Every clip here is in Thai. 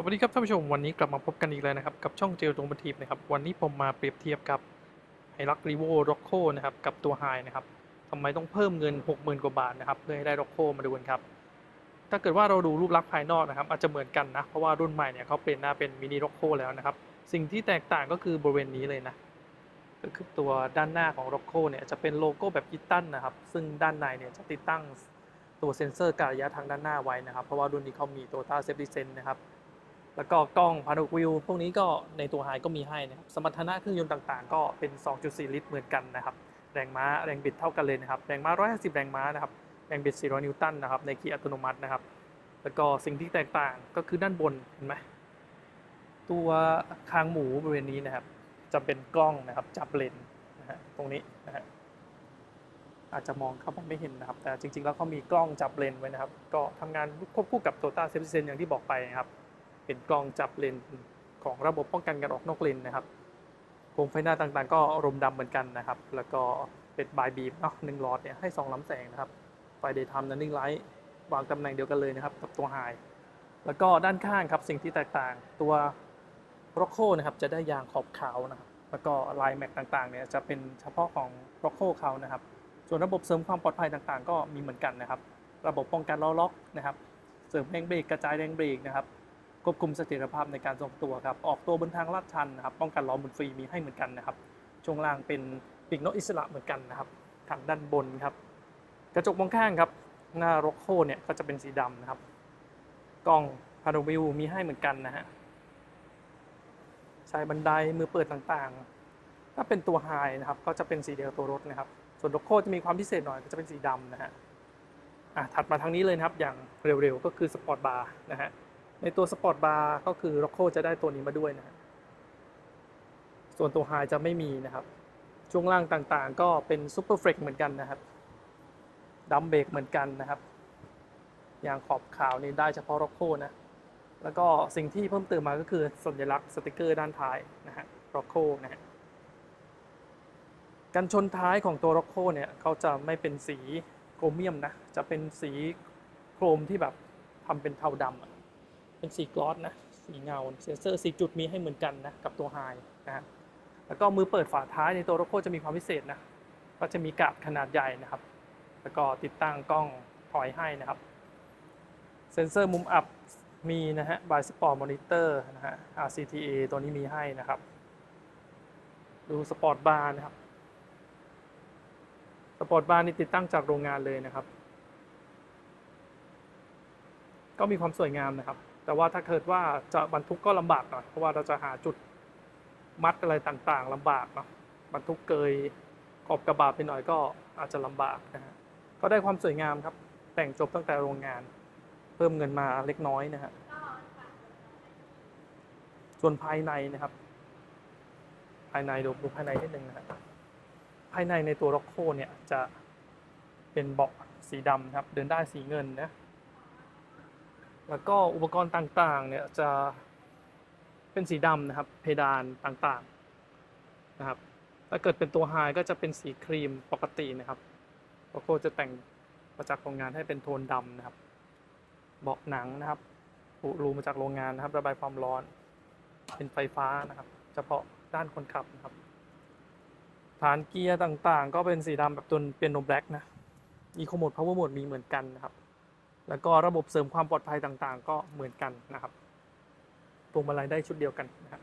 สวัสดีครับท่านผู้ชมวันนี้กลับมาพบกันอีกแล้วนะครับ กับช่องเจลตรงบันทีบนะครับ วันนี้ผมมาเปรียบเทียบกับไฮรักรีโวร็อกโคนะครับ กับตัวไฮนะครับทำไมต้องเพิ่มเงิน 60,000 กว่าบาทนะครับ เพื่อให้ได้ร็อกโคมาดูกันครับ ถ้าเกิดว่าเราดูรูปลักษณ์ภายนอกนะครับ อาจจะเหมือนกันนะ เพราะว่ารุ่นใหม่เนี่ยเขาเปลี่ยนหน้าเป็นมินิร็อกโคแล้วนะครับ สิ่งที่แตกต่างก็คือบริเวณนี้เลยนะก็คือตัวด้านหน้าของร็อกโคเนี่ยจะเป็นโลโก้แบบอีตันนะครับ ซึ่งด้านในเนี่ยจะติดตั้งตัวเซ็นเซอร์การระยะทางด้านหน้าไว้นะครับ เพราะว่ารุ่นนี้เขามีตัวต้าเซฟตี้เซนนะครับ แล้วก็กล้องพาโนวิวพวกนี้ก็ในตัวไฮก็มีให้นะครับ สมรรถนะเครื่องยนต์ต่างๆ ก็เป็น 2.4 ลิตรเหมือนกันนะครับ แรงม้าแรงบิดเท่ากันเลยนะครับ แรงม้า 150 แรงม้านะครับ แรงบิด 400 นิวตันนะครับ ในเกียร์อัตโนมัตินะครับ แล้วก็สิ่งที่แตกต่างก็คือด้านบนเห็นไหมตัวคางหมูบริเวณนี้นะครับ จะเป็นกล้องนะครับจับเลนส์นะฮะตรงนี้นะฮะอาจจะมองเข้าไปไม่เห็นนะครับ แต่จริงๆ แล้วเขามีกล้องจับเลนส์ไว้นะครับ ก็ทำงานควบคู่กับ Toyota s a f e t y Sense อย่างที่บอกไปนะครับ เป็นกล้องจับเลนส์ของระบบป้องกันการออกนอกเลนนะครับโคมไฟหน้าต่างๆ ก็รมดำเหมือนกันนะครับ แล้วก็เป็นบายบีมเนาะหนึ่งหลอดเนี่ยให้สองลำแสงนะครับไฟเดย์ไทม์นันนิ่งไลท์วางตำแหน่งเดียวกันเลยนะครับกับตัวไฮแล้วก็ด้านข้างครับสิ่งที่แตกต่างตัวโรโคนะครับจะได้ยางขอบขาวนะครับแล้วก็ลายแม็กต่างๆเนี่ยจะเป็นเฉพาะของโรโคเขานะครับ ส่วนระบบเสริมความปลอดภัยต่างๆ ก็มีเหมือนกันนะครับ ระบบป้องกันล้อล็อกนะครับ เสริมแรงเบรกกระจายแรงเบรกนะครับ ควบคุมเสถียรภาพในการทรงตัวครับ ออกตัวบนทางลาดชันนะครับ ป้องกันล้อหมุนฟรีมีให้เหมือนกันนะครับ ช่วงล่างเป็นปีกนกอิสระเหมือนกันนะครับ ทางด้านบนครับ กระจกมองข้างครับ หน้ารถโคเนี่ยก็จะเป็นสีดำนะครับ กล้องพาโนวิวมีให้เหมือนกันนะฮะชายบันไดมือเปิดต่างๆ ถ้าเป็นตัวไฮนะครับ ก็จะเป็นสีเดียวตัวรถนะครับ ส่วนรถโคจะมีความพิเศษหน่อยก็จะเป็นสีดำนะฮะอะถัดมาทางนี้เลยนะครับ อย่างเร็วๆ ก็คือสปอร์ตบาร์นะฮะ ในตัวสปอร์ตบาร์ก็คือ r o c โ o จะได้ตัวนี้มาด้วยนะส่วนตัวไฮจะไม่มีนะครับ ช่วงล่างต่างๆ ก็เป็นซูเปอร์เฟรกเหมือนกันนะครับดัมเบรกเหมือนกันนะครับอย่างขอบขาวนี่ได้เฉพาะ r o c โ o นะแล้วก็สิ่งที่เพิ่มเติมมาก็คือสัญลักษณ์สติกเกอร์ด้านท้ายนะฮะ r o c โ o นะฮะกันชนท้ายของตัว r o c โ o เนี่ยเขาจะไม่เป็นสีโครเมียมนะ จะเป็นสีโครมที่แบบทำเป็นเทาดำอะ เป็นสีกลอสนะสีเงาเซนเซอร์สีจุดมีให้เหมือนกันนะกับตัวไฮนะฮะแล้วก็มือเปิดฝาท้ายในตัวรถโคจะมีความพิเศษนะก็จะมีกาบขนาดใหญ่นะครับ แล้วก็ติดตั้งกล้องถอยให้นะครับเซนเซอร์มุมอับมีนะฮะบายสปอร์ตมอนิเตอร์นะฮะ RCTA ตัวนี้มีให้นะครับ ดูสปอร์ตบาร์นะครับ สปอร์ตบาร์นี่ติดตั้งจากโรงงานเลยนะครับ ก็มีความสวยงามนะครับ แต่ว่าถ้าเกิดว่าจะบรรทุกก็ลำบากหน่อยเพราะว่าเราจะหาจุดมัดอะไรต่างๆลำบากเนาะบรรทุกเกยขอบกระบะไปหน่อยก็อาจจะลำบากนะฮะก็ได้ความสวยงามครับ แต่งจบตั้งแต่โรงงาน เพิ่มเงินมาเล็กน้อยนะฮะส่วนภายในนะครับ ภายในดูดูภายในนิดนึงนะครับภายในในตัวร็อกโคเนี่ยจะเป็นเบาะสีดำครับ เดินได้สีเงินนะ แล้วก็อุปกรณ์ต่างๆเนี่ยจะเป็นสีดำนะครับ เพดานต่างๆนะครับ ถ้าเกิดเป็นตัวไฮก็จะเป็นสีครีมปกตินะครับโลโก้จะแต่งมาจากโรงงานให้เป็นโทนดำนะครับ เบาะหนังนะครับปุรูมาจากโรงงานนะครับ ระบายความร้อน เป็นไฟฟ้านะครับ เฉพาะด้านคนขับนะครับ ฐานเกียร์ต่างๆ ก็เป็นสีดำแบบตัวเปียโนแบล็กนะอีโคโหมดพาวเวอร์โหมดมีเหมือนกันนะครับ แล้วก็ระบบเสริมความปลอดภัยต่างๆ ก็เหมือนกันนะครับพวงมาลัยได้ชุดเดียวกันนะครับ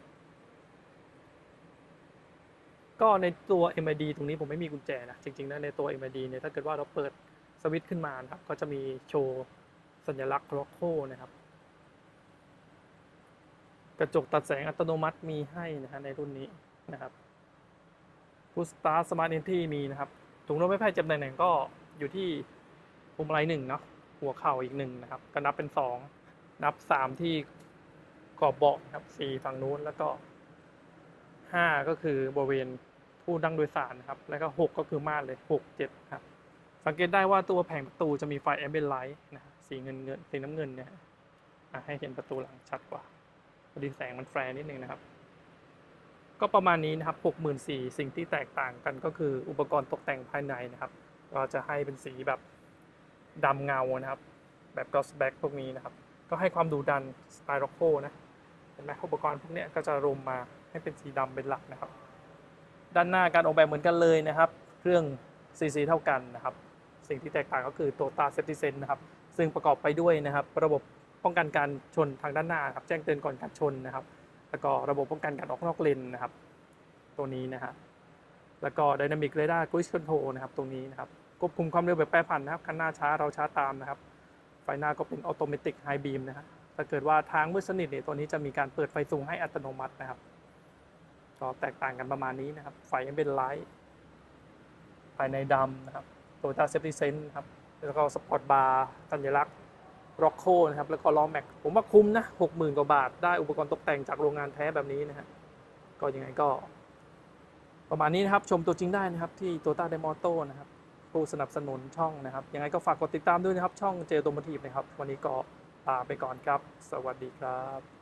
ก็ในตัว MID ตรงนี้ผมไม่มีกุญแจนะ จริงๆนะในตัว MID เนี่ยถ้าเกิดว่าเราเปิดสวิตช์ขึ้นมานครับ ก็จะมีโชว์สัญลักษณ์โลโก้นะครับ กระจกตัดแสงอัตโนมัติมีให้นะฮะในรุ่นนี้นะครับพุสตาร์สมาร์ทเอนทีมีนะครับถุงลมไม้ไผ่จำแหน่งก็อยู่ที่พวงมาลัยหนึ่งเนาะ หัวเข่าอีกหนึ่งนะครับ ก็นับเป็นสองนับสามที่ขอบเบาะนะครับสี่ฝั่งนู้นแล้วก็ห้าก็คือบริเวณผู้นั่งโดยสารนะครับ แล้วก็หกก็คือม่านเลยหกเจ็ดครับสังเกตได้ว่าตัวแผงประตูจะมีไฟแอมเบนไลท์นะสีเงินเงินสีน้ำเงินเนี่ยให้เห็นประตูหลังชัดกว่าพอดีแสงมันแฟร์นิดนึงนะครับ ก็ประมาณนี้นะครับ64,000สิ่งที่แตกต่างกันก็คืออุปกรณ์ตกแต่งภายในนะครับ ก็จะให้เป็นสีแบบ ดำเงานะครับ แบบ gloss black พวกนี้นะครับ ก็ให้ความดูดันสไตล์ร็อกโคนะเห็นไหมอุปกรณ์พวกนี้ก็จะรวมมาให้เป็นสีดำเป็นหลักนะครับ ด้านหน้าการออกแบบเหมือนกันเลยนะครับ เครื่อง CC เท่ากันนะครับ สิ่งที่แตกต่างก็คือตัวตาเซฟตี้เซนนะครับ ซึ่งประกอบไปด้วยนะครับ ระบบป้องกันการชนทางด้านหน้าครับแจ้งเตือนก่อนการชนนะครับ แล้วก็ระบบป้องกันการออกนอกเลนนะครับ ตัวนี้นะฮะแล้วก็ Dynamic Radar Cruise Control นะครับตรงนี้นะครับ ควบคุมความเร็วแบบแปรผันนะครับ คันหน้าช้าเราช้าตามนะครับ ไฟหน้าก็เป็น Automatic High Beam นะครับ ถ้าเกิดว่าทางมืดสนิทเนี่ยตัวนี้จะมีการเปิดไฟสูงให้อัตโนมัตินะครับ ก็แตกต่างกันประมาณนี้นะครับ ไฟยังเป็นไลท์ภายในดำนะครับ Toyota Safety Sense ครับ แล้วก็สปอร์ตบาร์สัญลักษณ์ร็อกโคนะครับ แล้วก็ล้อแม็ก ผมว่าคุ้มนะหกหมื่นกว่าบาท ได้อุปกรณ์ตกแต่งจากโรงงานแท้แบบนี้นะฮะ ก็ยังไงก็ ประมาณนี้นะครับ ชมตัวจริงได้นะครับ ที่ Toyota d e m o t o นะครับ ผู้สนับสนุนช่องนะครับ ยังไงก็ฝากกดติดตามด้วยนะครับ ช่องเจโตมทีฟนะครับ วันนี้ก็ลาไปก่อนครับ สวัสดีครับ